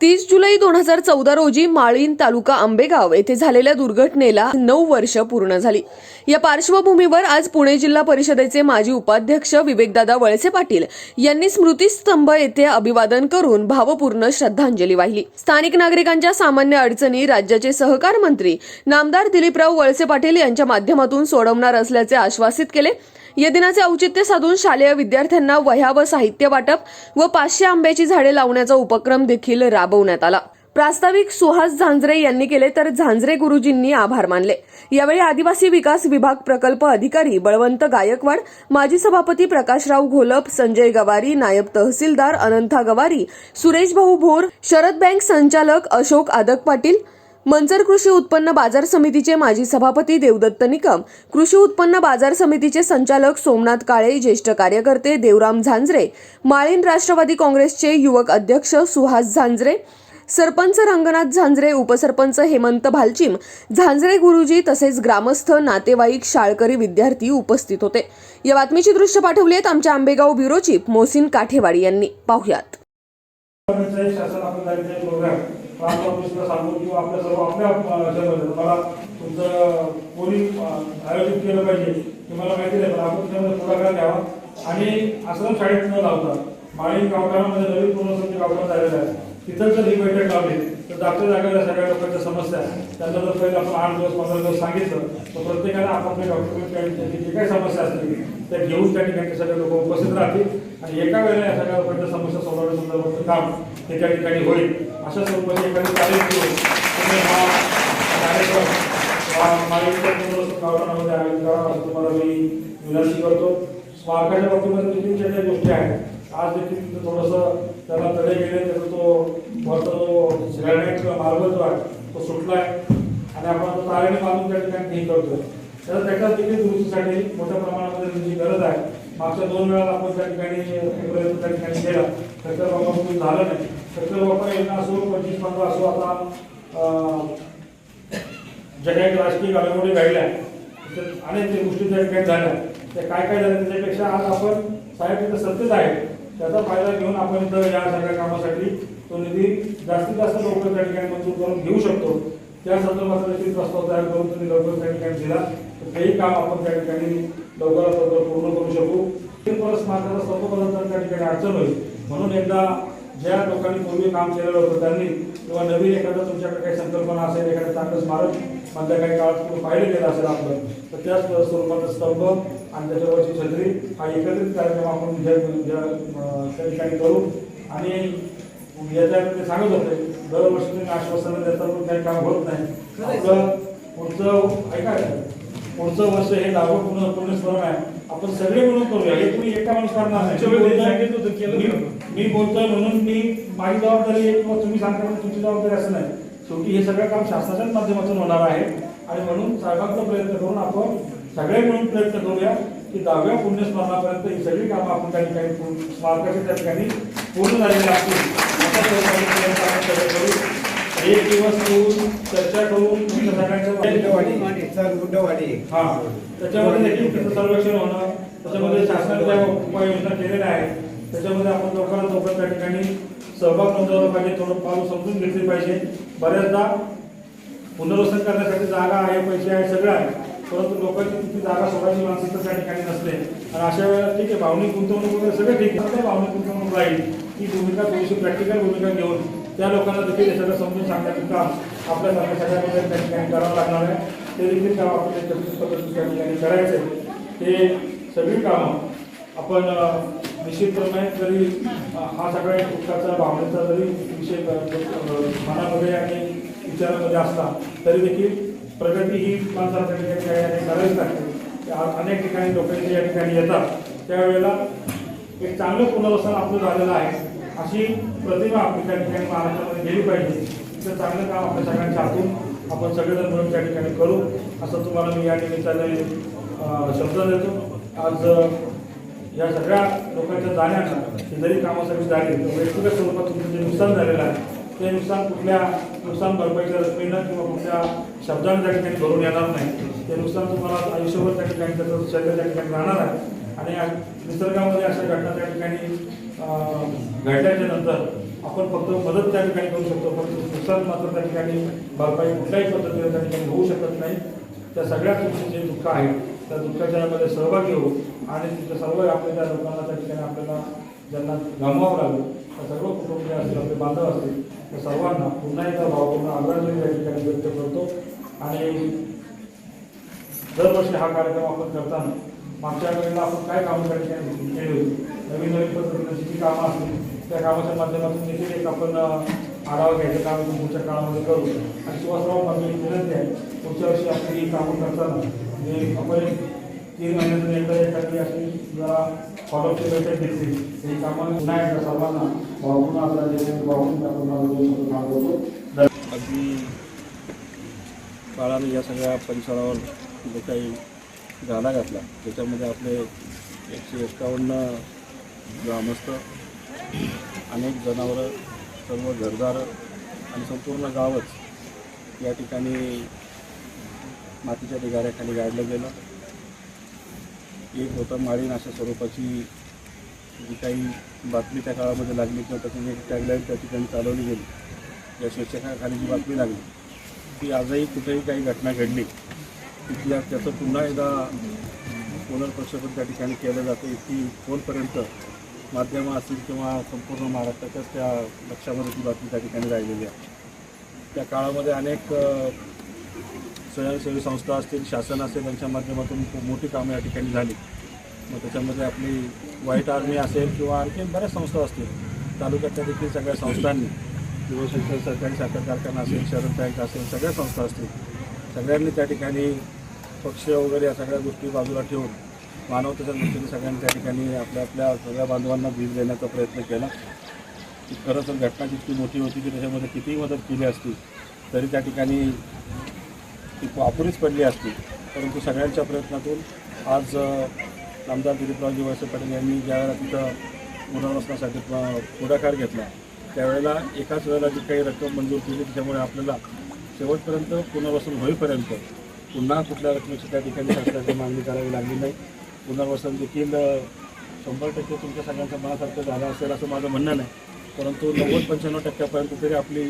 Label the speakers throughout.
Speaker 1: तीस जुलै दोन हजार चौदा रोजी माळीन तालुका आंबेगाव येथे झालेल्या दुर्घटनेला नऊ वर्ष पूर्ण झाली. या पार्श्वभूमीवर आज पुणे जिल्हा परिषदेचे माजी उपाध्यक्ष विवेकदादा वळसे पाटील यांनी स्मृतीस्तंभ येथे अभिवादन करून भावपूर्ण श्रद्धांजली वाहिली. स्थानिक नागरिकांच्या सामान्य अडचणी राज्याचे सहकार मंत्री नामदार दिलीपराव वळसे पाटील यांच्या माध्यमातून सोडवणार असल्याचे आश्वासित केले. या दिनाचे औचित्य साधून शालेय विद्यार्थ्यांना वह्या व साहित्य वाटप व पाचशे आंब्याची झाडे लावण्याचा उपक्रम देखील राबवण्यात आला. प्रास्ताविक सुहास झांजरे यांनी केले तर झांजरे गुरुजींनी आभार मानले. यावेळी आदिवासी विकास विभाग प्रकल्प अधिकारी बळवंत गायकवाड माजी सभापती प्रकाशराव घोलप संजय गवारी नायब तहसीलदार अनंथा गवारी सुरेश भाऊ भोर शरद बँक संचालक अशोक आदक पाटील मंचर कृषी उत्पन्न बाजार समितीचे माजी सभापती देवदत्त निकम कृषी उत्पन्न बाजार समितीचे संचालक सोमनाथ काळे ज्येष्ठ कार्यकर्ते देवराम झांजरे माळीन राष्ट्रवादी काँग्रेसचे युवक अध्यक्ष सुहास झांजरे सरपंच रंगनाथ झांजरे उपसरपंच हेमंत भालचिम झांजरे गुरुजी तसेच ग्रामस्थ नातेवाईक शाळकरी विद्यार्थी उपस्थित होते. या बातमीची दृश्य पाठवली आहेत आमच्या आंबेगाव ब्युरो चीफ मोहसिन काठेवाडी यांनी. पाहुयात.
Speaker 2: गव्हर्नमेंटचा प्रांत ऑफिसला सांगून किंवा आपल्या सर्व आपल्या शहरामध्ये. मला तुमचं कोणी आयोजित केलं पाहिजे हे मला माहिती नाही पण आपण त्यामध्ये पुढाकार घ्यावा. आणि आश्रम शाळेत न लावता माळी गावठाणामध्ये नवीन पुनर्वसती गावठाण झालेलं आहे तिथं जर ही बैठक लावली. तर डॉक्टर जागेला सगळ्या लोकांच्या समस्या त्यांना जर पहिलं आपण आठ दिवस पंधरा दिवस सांगितलं तर प्रत्येकाला आपापल्या डॉक्युमेंट त्यांची जे काही समस्या असतील त्या घेऊन त्या ठिकाणी सगळे लोक उपस्थित राहतील आणि एका वेळेला या सगळ्या लोकांच्या समस्या सोडवण्यासंदर्भाचं काम ते त्या ठिकाणी होईल. अशा स्वरूपाची एखादी तारीख घेऊन तुम्ही हा कार्यक्रम हा आयोजित करावा असं तुम्हाला मी विनंती करतो. स्मारकाच्या बाबतीमध्ये देखील ज्या काही गोष्टी आहेत. आज देखील थोडंसं त्याला तडे गेले त्याचा तो वरचा जो ग्रॅनाईट किंवा मार्बल जो आहे तो सुटला आहे. आणि आपण तो तारेने बांधून त्या ठिकाणी हे करतोय. तर त्याच्या देखील दुरुस्तीसाठी मोठ्या प्रमाणामध्ये त्याची गरज आहे. मागच्या दोन वेळा आपण त्या ठिकाणी प्रयत्न त्या ठिकाणी केला ट्रॅक्टर वापर झालं नाही. ट्रॅक्टर वापर योजना असो पंचवीस पंधरा असो आता ज्या काही राजकीय घडामोडी घडल्या त्याच्यात अनेक त्या गोष्टी त्या ठिकाणी झाल्या. त्या काय काय झाल्या त्याच्यापेक्षा आज आपण साहेब तिथं सत्तेत आहे त्याचा फायदा घेऊन आपण इथं या सगळ्या कामासाठी तो निधी जास्तीत जास्त लवकर त्या ठिकाणी मंजूर करून घेऊ शकतो. त्या संदर्भात देखील प्रस्ताव तयार करून तुम्ही लवकर त्या ठिकाणी दिला. तर तेही काम आपण त्या ठिकाणी लवकरात लवकर पूर्ण करू शकू. ते परत सर्व स्तंभ त्या ठिकाणी अडचण होईल. म्हणून एकदा ज्या लोकांनी पूर्वी काम केलेलं होतं त्यांनी किंवा नवीन एखादं तुमच्याकडे काही संकल्पना असेल एखादं चांगलं स्मारक मधल्या काही काळात तुम्ही पाहिलं गेलं असेल आपलं तर त्याच स्वरूपाचा स्तंभ आणि त्याच्यावरची छत्री हा एकत्रित कार्यक्रम आपण ज्या त्या ठिकाणी करू. आणि याच्या ते सांगत होते दरवर्षी तुम्ही आश्वासन देता पण काही काम होत नाही. पुढचं ऐका पुढचं वर्ष हे दहावं पूर्ण पूर्ण स्मरण आहे. आपण सगळे मिळून करूया. हे तुम्ही एका माणूस करणार नाही. मी बोलतोय- म्हणून मी माझी जबाबदारी आहे किंवा तुम्ही सांगता म्हणून तुमची जबाबदारी असं नाही. शेवटी हे सगळं काम शासनाच्याच माध्यमातून होणार आहे. आणि म्हणून साहेबांचा प्रयत्न करून आपण सगळे मिळून प्रयत्न करूया की दहाव्या पुण्यस्मरणापर्यंत ही सगळी कामं आपण त्या ठिकाणी स्मारकाच्या त्या ठिकाणी पूर्ण झालेली असतील. एक दिवस येऊन चर्चा करून तुमच्या सगळ्यांच्या हा. त्याच्यामध्ये देखील त्याचं सर्वेक्षण होणं त्याच्यामध्ये शासनाने ज्या उपाययोजना केलेल्या आहेत त्याच्यामध्ये आपण लवकरात लवकर त्या ठिकाणी सहभाग नोंदवला पाहिजे थोडं पाऊल समजून घेतली पाहिजे. बऱ्याचदा पुनर्वसन करण्यासाठी जागा आहे पैसे आहे सगळं आहे. परंतु लोकांची तिथे जागा सोडायची मानसिकता त्या ठिकाणी नसते. आणि अशा वेळेला ठीक आहे भावनिक गुंतवणूक वगैरे सगळं ठीक आहे. भावनिक गुंतवणूक राहील. ही भूमिका थोडीशी प्रॅक्टिकल भूमिका घेऊन त्या लोकांना देखील हे सगळं समजून सांगण्याचं काम आपल्यासारख्या सगळ्यांमध्ये त्या ठिकाणी करावं लागणार आहे. ते देखील काम आपल्या चर्चित त्या ठिकाणी करायचं. आहे ते सगळी कामं आपण निश्चितप्रमाणे जरी हा सगळ्या पुस्तकाचा दुःखाचा भावनेचा जरी विषय मनामध्ये आणि विचारामध्ये असला तरी देखील प्रगती ही माणसाला त्या ठिकाणी करावीच लागते. अनेक ठिकाणी लोक या ठिकाणी येतात त्यावेळेला एक चांगलं पुनर्वसन आपलं झालेलं आहे. अशी प्रतिमा आपली त्या ठिकाणी महाराष्ट्रामध्ये गेली पाहिजे. तिथं चांगलं काम आपल्या सगळ्यांच्या हातून आपण सगळेजण म्हणून त्या ठिकाणी करू असं तुम्हाला मी या निमित्ताने शब्द देतो. आज या सगळ्या लोकांच्या जाण्यानं शेजारी कामासाठी कामं सगळी व्यक्तिगत स्वरूपात तुमचं जे नुकसान झालेलं आहे ते नुकसान कुठल्या नुकसान भरपाईच्या रकमेनं किंवा कुठल्या शब्दानं त्या ठिकाणी भरून येणार नाही. ते नुकसान तुम्हाला आयुष्यभर त्या ठिकाणी त्याचं शरीर त्या ठिकाणी राहणार आहे. आणि निसर्गामध्ये अशा घटना त्या ठिकाणी घडल्याच्या नंतर आपण फक्त मदत त्या ठिकाणी करू शकतो परंतु नुकसान मात्र त्या ठिकाणी भरपाई कुठल्याही पद्धतीने त्या ठिकाणी होऊ शकत नाही. त्या सगळ्या तुमचे जे दुःख आहे त्या दुःखाच्या यामध्ये सहभागी होऊ आणि तिथे सर्व आपल्या त्या लोकांना त्या ठिकाणी आपल्याला ज्यांना गमवावं लागलं त्या सर्व कुटुंबीय असतील आपले बांधव असतील त्या सर्वांना पुन्हा एकदा भावपूर्ण आदरांजली त्या ठिकाणी व्यक्त करतो. आणि दरवर्षी हा कार्यक्रम आपण करताना मागच्या वेळेला आपण काय कामं त्या केली होती नवीन नवीन पद्धतीनं जी कामं असतील त्या कामाच्या माध्यमातून देखील एक आपण आढावा घ्यायचं काम पुढच्या काळामध्ये करू. आणि सुभाषराव माझी विनंती आहे पुढच्या वर्षी आपण ही कामं करताना म्हणजे आपण एक तीन महिन्यातून एकदा एखादी अशी जरा फॉलोअपची बैठक घेतली. ही कामं पुन्हा एकदा सर्वांना वाहून आपला जे वाहून आपण मागवतो
Speaker 3: अगदी काळाने या सगळ्या परिसरावर जे काही गाडा घातला. त्याच्यामध्ये आपले एकशे एक्कावन्न ग्रामस्थ अनेक जनावरं सर्व घरदार आणि संपूर्ण गावच या ठिकाणी मातीच्या ढिगाऱ्याखाली गाडलं गेलं. एक होतं माळीन अशा स्वरूपाची जी काही बातमी त्या काळामध्ये लागली किंवा त्याची एक टॅगलाईन त्या ठिकाणी चालवली गेली या शीर्षकाखाली जी बातमी लागली ती आजही कुठेही काही घटना घडली तिथल्या त्याचं पुन्हा एकदा पुनर्प्रक्षेपण त्या ठिकाणी केलं जातं. इतकी फोनपर्यंत माध्यमं असतील किंवा संपूर्ण महाराष्ट्राच्याच त्या लक्षामध्ये ती बातमी त्या ठिकाणी राहिलेली आहे. त्या काळामध्ये अनेक स्वयंसेवी संस्था असतील शासन असेल यांच्या माध्यमातून खूप मोठी कामं या ठिकाणी झाली. मग त्याच्यामध्ये आपली व्हाईट आर्मी असेल किंवा आणखी बऱ्याच संस्था असतील. तालुक्यातल्या देखील सगळ्या संस्थांनी किंवा सरकारी साखर कारखाना असेल शहर बँक असेल सगळ्या संस्था असतील. सगळ्यांनी त्या ठिकाणी पक्ष वगैरे या सगळ्या गोष्टी बाजूला ठेवून मानवतेच्या दृष्टीने सगळ्यांनी त्या ठिकाणी आपल्या आपल्या सगळ्या बांधवांना भीज देण्याचा प्रयत्न केला. की खरंच घटना जितकी मोठी होती की त्याच्यामध्ये कितीही मदत केली असती तरी त्या ठिकाणी ती वापरीच पडली असती. परंतु सगळ्यांच्या प्रयत्नातून आज आमदार दिलीपरावजी वळसे पाटील यांनी ज्यावेळेला तिथं पुनर्वसनासाठी पुढाकार घेतला त्यावेळेला एकाच वेळेला जी काही रक्कम मंजूर केली त्याच्यामुळे आपल्याला शेवटपर्यंत पुनर्वसन होईपर्यंत पुन्हा कुठल्या रकमेची त्या ठिकाणी सरकारची मागणी करावी लागली नाही. पुनर्वसन देखील शंभर टक्के तुमच्या सगळ्यांच्या मनासारखं झालं असेल असं माझं म्हणणं नाही. परंतु नव्वद पंच्याण्णव टक्क्यापर्यंत तरी आपली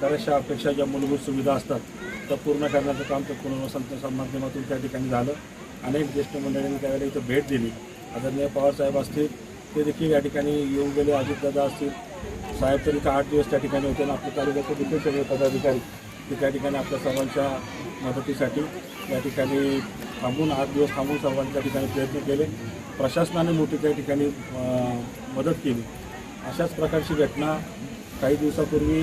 Speaker 3: बऱ्याचशा अपेक्षा ज्या मूलभूत सुविधा असतात त्या पूर्ण करण्याचं काम तर पुनर्वसनच्या माध्यमातून त्या ठिकाणी झालं. अनेक ज्येष्ठ मंडळींनी त्यावेळेला इथं भेट दिली. आदरणीय पवारसाहेब असतील ते देखील या ठिकाणी येऊन गेले. अजितदादा असतील साहेब तरी का आठ दिवस त्या ठिकाणी होते आणि आपल्या तालुक्याचे देखील सगळे पदाधिकारी की त्या ठिकाणी आपल्या सर्वांच्या मदतीसाठी या ठिकाणी थांबून आठ दिवस थांबून सर्वांच्या ठिकाणी प्रयत्न केले. प्रशासनाने मोठी त्या ठिकाणी मदत केली. अशाच प्रकारची घटना काही दिवसापूर्वी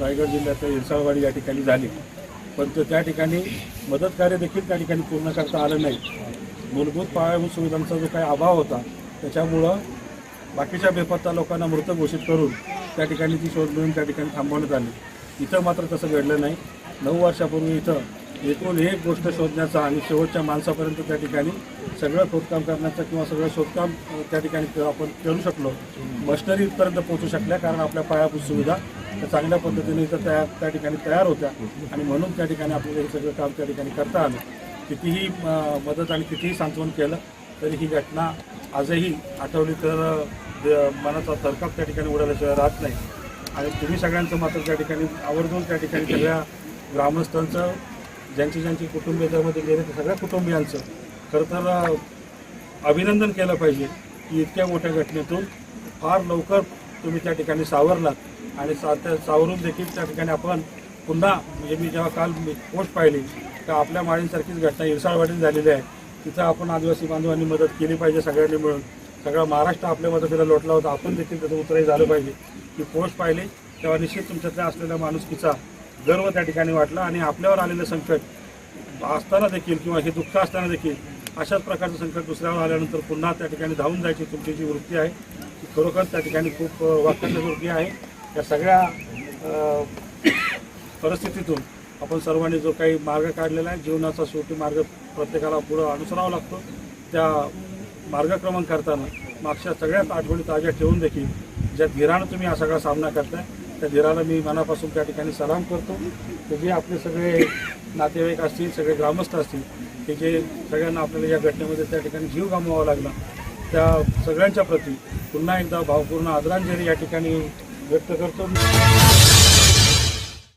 Speaker 3: रायगड जिल्ह्यातल्या हिरसाळवाडी या ठिकाणी झाली. पण ते त्या ठिकाणी मदत कार्य देखील त्या ठिकाणी पूर्ण करता आलं नाही. मूलभूत पायाभूत सुविधांचा जो काही अभाव होता त्याच्यामुळं बाकीच्या बेपत्ता लोकांना मृत घोषित करून त्या ठिकाणी ती शोध मिळून त्या ठिकाणी थांबवण्यात आली. इथं मात्र तसं घडलं नाही. नऊ वर्षापूर्वी इथं एकूण एक गोष्ट शोधण्याचा आणि शेवटच्या माणसापर्यंत त्या ठिकाणी सगळं खोदकाम करण्याचं किंवा सगळं शोधकाम त्या ठिकाणी आपण करू शकलो. मशिनरी इथपर्यंत पोहोचू शकल्या कारण आपल्या पायाभूत सुविधा त्या चांगल्या पद्धतीने इथं तयार त्या ठिकाणी तयार होत्या. आणि म्हणून त्या ठिकाणी आपल्याला हे सगळं काम त्या ठिकाणी करता आलं. कितीही मदत आणि कितीही सांत्वन केलं तरी ही घटना आजही आठवली तर मनाचा तरकाप त्या ठिकाणी उडाल्याशिवाय राहत नाही. आणि तुम्ही सगळ्यांचं मात्र त्या ठिकाणी आवर्जून त्या ठिकाणी सगळ्या ग्रामस्थांचं ज्यांची ज्यांची कुटुंबीय त्यामध्ये गेले त्या सगळ्या कुटुंबियांचं खरं तर अभिनंदन केलं पाहिजे की इतक्या मोठ्या घटनेतून फार लवकर तुम्ही त्या ठिकाणी सावरलात. आणि सा त्या सावरून देखील त्या ठिकाणी आपण पुन्हा म्हणजे मी जेव्हा काल मी पोस्ट पाहिली तर आपल्या माळींसारखीच घटना इरसाळवाडीत झालेली आहे. तिथं आपण आदिवासी बांधवांनी मदत केली पाहिजे सगळ्यांनी मिळून. सगळा महाराष्ट्र आपल्या मदतीला लोटला होता. आपण देखील त्याचं उतरही झालं पाहिजे. की पोस्ट पाहिले तेव्हा निश्चित तुमच्यातल्या असलेल्या माणुसकीचा गर्व त्या ठिकाणी वाटला आणि आपल्यावर आलेलं संकट असताना देखील किंवा हे दुःख असताना देखील अशाच प्रकारचं संकट दुसऱ्यावर आल्यानंतर पुन्हा त्या ठिकाणी धावून जायची तुमची जी वृत्ती आहे ती खरोखर त्या ठिकाणी खूप अ, वृत्ती आहे. या सगळ्या परिस्थितीतून आपण सर्वांनी जो काही मार्ग काढलेला आहे जीवनाचा शेवटी मार्ग प्रत्येकाला पुढं अनुसरावा लागतो. त्या मार्गक्रमण करताना मागच्या सगळ्याच आठवणी ताज्या ठेवून देखील ज्या धीरानं तुम्ही हा सगळा सामना करताय त्या धीराला मी मनापासून त्या ठिकाणी सलाम करतो. की जे आपले सगळे नातेवाईक असतील सगळे ग्रामस्थ असतील की जे सगळ्यांना आपल्याला या घटनेमध्ये त्या ठिकाणी जीव गमवावा लागला त्या सगळ्यांच्या प्रती पुन्हा एकदा भावपूर्ण आदरांजली या ठिकाणी व्यक्त करतो.